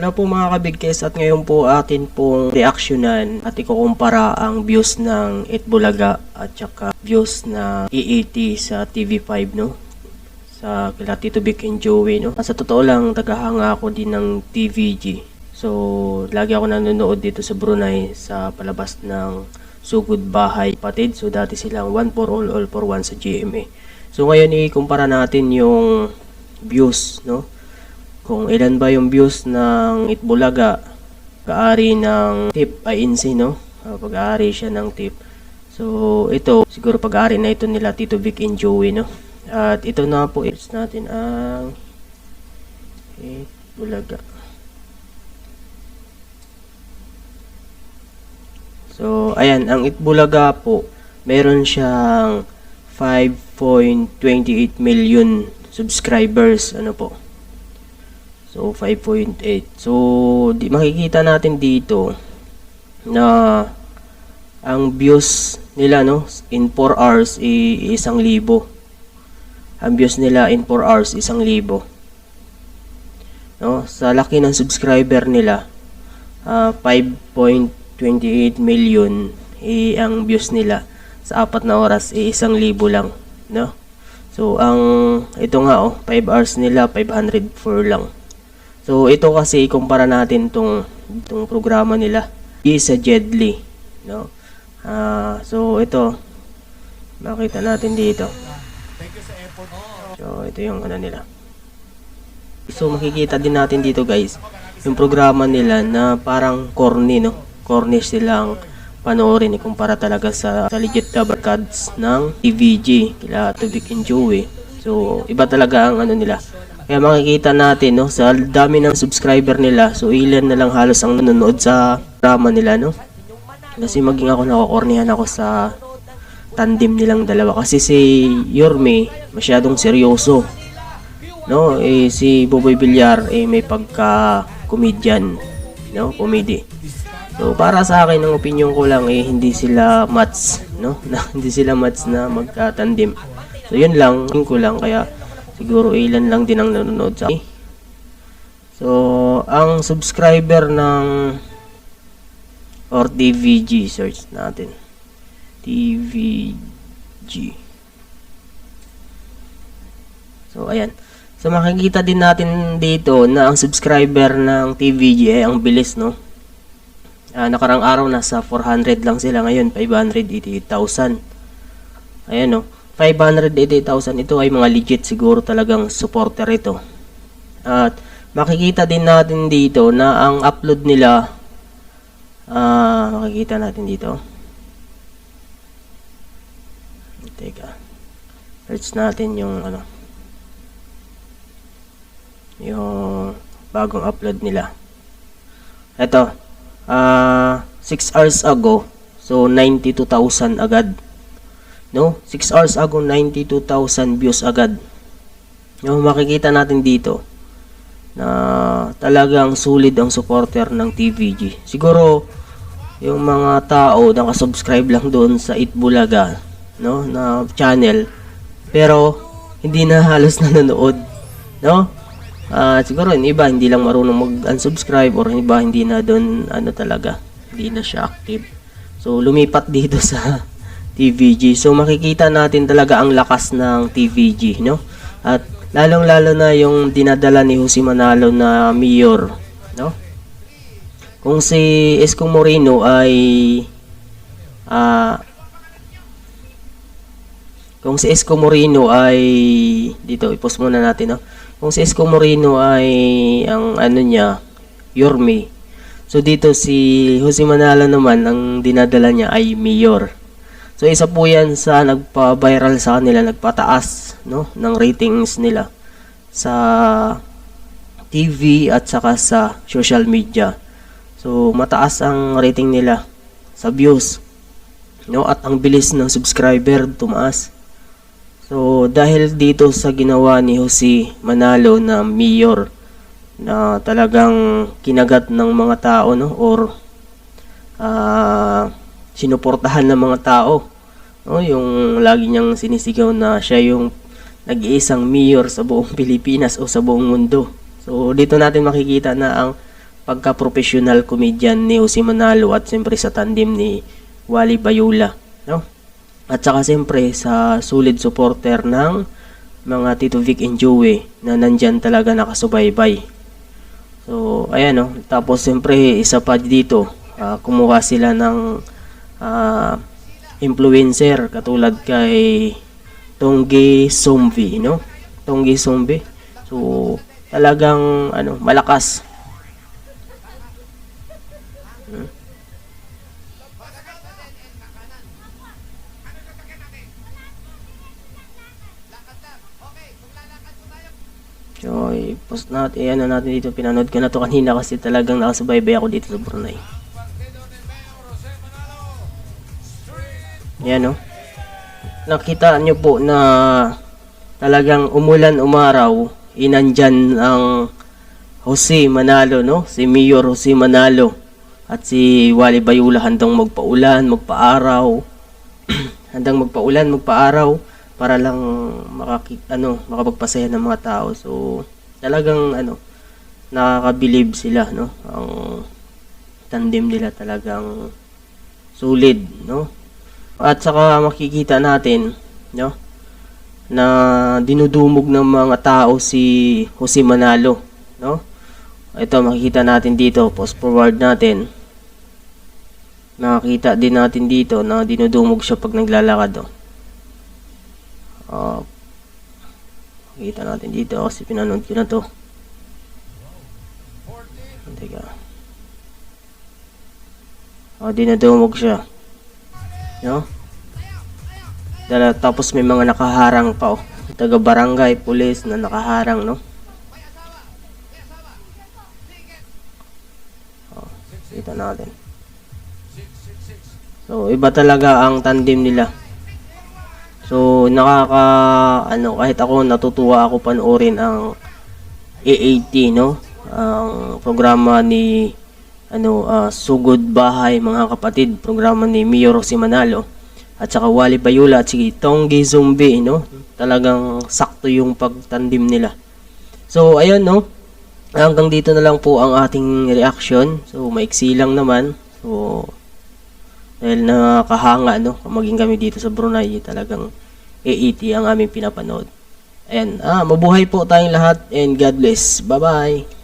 Hello po mga kabigkes at ngayon po atin pong reaksyonan at ikukumpara ang views ng Itbulaga at saka views na EAT sa TV5 no sa kila Tito Vic and Joey no. Sa totoo lang tagahanga ako din ng TVG. So lagi ako nanonood dito sa Brunei sa palabas ng Sugod Bahay Patid. So dati silang one for all all for one sa GMA. So ngayon ikumpara natin yung views no kung ilan ba yung views ng Itbulaga pag-aari ng tip INC no? Ah, pag-aari siya ng tip. So ito siguro pag-aari na ito nila Tito Vic and Joey no? At ito na po it's natin ang Itbulaga. So ayan ang Itbulaga po meron siyang 5.28 million subscribers. Ano po So 5.8. So di makikita natin dito na ang views nila no in 4 hours i isang libo. Ang views nila in 4 hours isang libo. No, sa laki ng subscriber nila ah, 5.28 million i ang views nila sa apat na oras i isang libo lang, no? So ang ito nga oh, 5 hours nila 504 lang. So ito kasi ikumpara natin tong tong programa nila is sa Jedly, no? Ah, so ito makita natin dito. So ito yung ano nila. So makikita din natin dito guys, yung programa nila na parang corny no. Corny silang panoorin ikumpara talaga sa, sa legit cover cards ng TVG kila Tubik and Joey. So iba talaga ang ano nila. Kaya makikita natin no sa dami ng subscriber nila, so ilan na lang halos ang nanonood sa drama nila no. Kasi maging ako nakokornihan ako sa tandem nilang dalawa kasi si Yorme masyadong seryoso. No, eh si Boboy Villar eh may pagka comedian, no, comedy. So para sa akin ang opinion ko lang eh hindi sila match, no? Na, hindi sila match na magka-tandem. So yun lang, yun ko lang kaya siguro ilan lang din ang nanonood sa akin. So ang subscriber ng or TVG search natin. TVG. So ayan. So makikita din natin dito na ang subscriber ng TVG ay ang bilis no. Ah, nakarang araw nasa 400 lang sila ngayon 588,000. Ayan no. 588,000 ito ay mga legit siguro talagang supporter ito. At makikita din natin dito na ang upload nila ah makikita natin dito. Teka. Search natin yung ano yung bagong upload nila. Ito, ah 6 hours ago, so 92,000 agad. No? 6 hours ago, 92,000 views agad. No, makikita natin dito na talagang sulit ang supporter ng TVG. Siguro, yung mga tao nakasubscribe lang doon sa Itbulaga, no, na channel. Pero, hindi na halos nanonood, no? Ah, siguro yung iba hindi lang marunong mag-unsubscribe or iba hindi na doon ano talaga, hindi na siya active. So lumipat dito sa TVG. So makikita natin talaga ang lakas ng TVG, no? At lalong-lalo na yung dinadala ni Jose Manalo na mayor, no? Kung si Isko Moreno ay ah kung si Isko Moreno ay dito i-post muna natin, no? Kung si Isko Moreno ay ang ano niya, Yorme. So dito si Jose Manalo naman ang dinadala niya ay mayor. So isa po 'yan sa nagpa-viral sa kanila, nagpataas no ng ratings nila sa TV at saka sa social media. So mataas ang rating nila sa views. No at ang bilis ng subscriber tumaas. So dahil dito sa ginawa ni Jose Manalo na mayor na talagang kinagat ng mga tao no or ah sinuportahan ng mga tao no yung lagi niyang sinisigaw na siya yung nag-iisang mayor sa buong Pilipinas o sa buong mundo so dito natin makikita na ang pagka-professional comedian ni Jose Manalo at siyempre sa tandem ni Wally Bayula, no? At saka siyempre sa solid supporter ng mga Tito Vic and Joey na nandyan talaga nakasubaybay. So, ayan no. Tapos siyempre isa pa dito, ah, kumuha sila ng ah, influencer katulad kay Tonggi Zombie, no? Tonggi Zombie. So, talagang ano, malakas. Hmm. So, i-post natin, ano natin dito, pinanood ko na to kanina kasi talagang nakasubaybay ako dito sa Brunei. Yan no. Nakita nyo po na talagang umulan umaraw, inandyan ang Jose Manalo, no? Si Mayor Jose Manalo at si Wally Bayula handang magpaulan, magpaaraw. handang magpaulan, magpaaraw para lang makaki ano, makapagpasaya ng mga tao. So, talagang ano, nakakabilib sila, no? Ang tandem nila talagang solid, no? At saka makikita natin, no? Na dinudumog ng mga tao si Jose Manalo, no? Ito makikita natin dito, post forward natin. Nakakita din natin dito na dinudumog siya pag naglalakad, oh. Ah, makikita natin dito kasi pinanood ko na to. Teka. Oh, dinudumog siya. No? Dala, tapos may mga nakaharang pa oh. Taga barangay, pulis na nakaharang, no? Oh, kita natin. So, iba talaga ang tandem nila. So, nakaka, ano, kahit ako natutuwa ako panoorin ang AAT, no? Ang programa ni ano, ah, Sugod Bahay mga kapatid, programa ni Mayor Rosi Manalo at saka Wally Bayula at si Tonggi Zombie, no? Talagang sakto yung pagtandim nila. So, ayun, no? Hanggang dito na lang po ang ating reaction. So, maiksi lang naman. So, dahil nakahanga, no? Maging kami dito sa Brunei, talagang AET ang aming pinapanood. Ayan, ah, mabuhay po tayong lahat and God bless. Bye-bye!